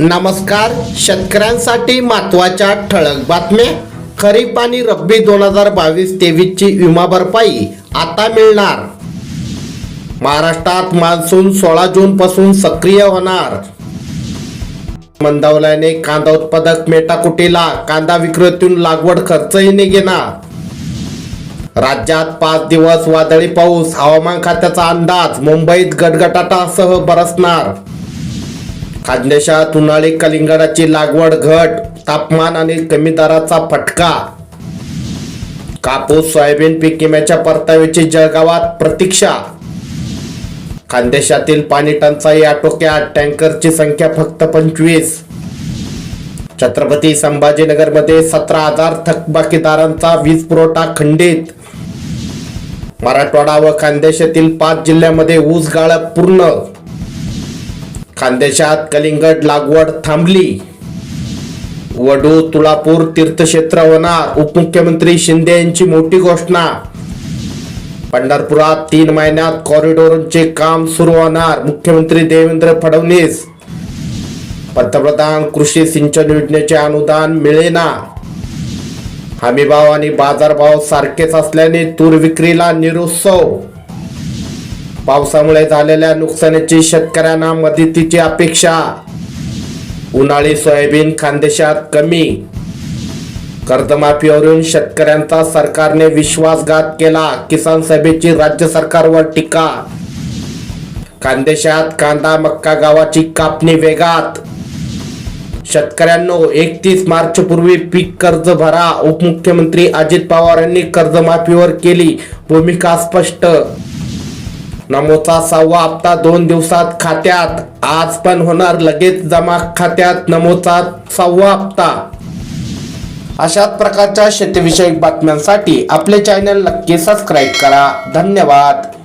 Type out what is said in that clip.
नमस्कार शेतकऱ्यांसाठी महत्त्वाच्या ठळक बातम्या. खरीप आणि रब्बी दोन हजार बावीस तेवीसची विमा भरपाई आता मिळणार. महाराष्ट्रात मान्सून सोळा जून पासून सक्रिय होणार. मंदावल्याने कांदा उत्पादक मेटाकुटीला कांदा विक्रेतून लागवड खर्चही निघेणार राज्यात पाच दिवस वादळी पाऊस हवामान खात्याचा अंदाज मुंबईत गटगटाटासह बरसणार. खानदेशात उन्हाळी कलिंगडाची लागवड घट तापमान आणि कमी दराचा फटका. कापूस सोयाबीन पीक विम्याच्या परताव्याची जळगावात प्रतीक्षा. खानदेशातील पाणी टंचाई आटोक्यात टँकरची संख्या फक्त पंचवीस. छत्रपती संभाजीनगरमध्ये सतरा हजार थकबाकीदारांचा वीज पुरवठा खंडित. मराठवाडा व खानदेशातील पाच जिल्ह्यामध्ये ऊस गाळप पूर्ण. खानदेशात कलिंगड लागवड थांबली. वडू तुळापूर तीर्थक्षेत्र होणार उपमुख्यमंत्री शिंदे यांची मोठी घोषणा. पंढरपुरात तीन महिन्यात कॉरिडॉरचे काम सुरू होणार मुख्यमंत्री देवेंद्र फडणवीस. पंतप्रधान कृषी सिंचन योजनेचे अनुदान मिळेना. हमीभाव आणि बाजारभाव सारखेच असल्याने तूर विक्रीला निरुत्सव पावसामुळे झालेल्या नुकसानीची शेतकऱ्यांना मदतीची अपेक्षा. उन्हाळी सोयाबीन खानदेशात कमी. कर्जमाफीवरून शेतकऱ्यांचा सरकारने विश्वासघात केला. किसान सभेची राज्य सरकारवर टीका. खानदेशात कांदा मक्का गावाची कापणी वेगात. शेतकऱ्यांनो एकतीस मार्च पूर्वी पीक कर्ज भरा. उपमुख्यमंत्री अजित पवार यांनी कर्जमाफीवर केली. भूमिका स्पष्ट नमोचा सहावा हप्ता दोन दिवसात खात्यात. आज पण होणार लगेच जमा खात्यात नमोचा सहावा हप्ता. अशाच प्रकारच्या शेतीविषयक बातम्यांसाठी आपले चॅनल नक्की सबस्क्राईब करा. धन्यवाद.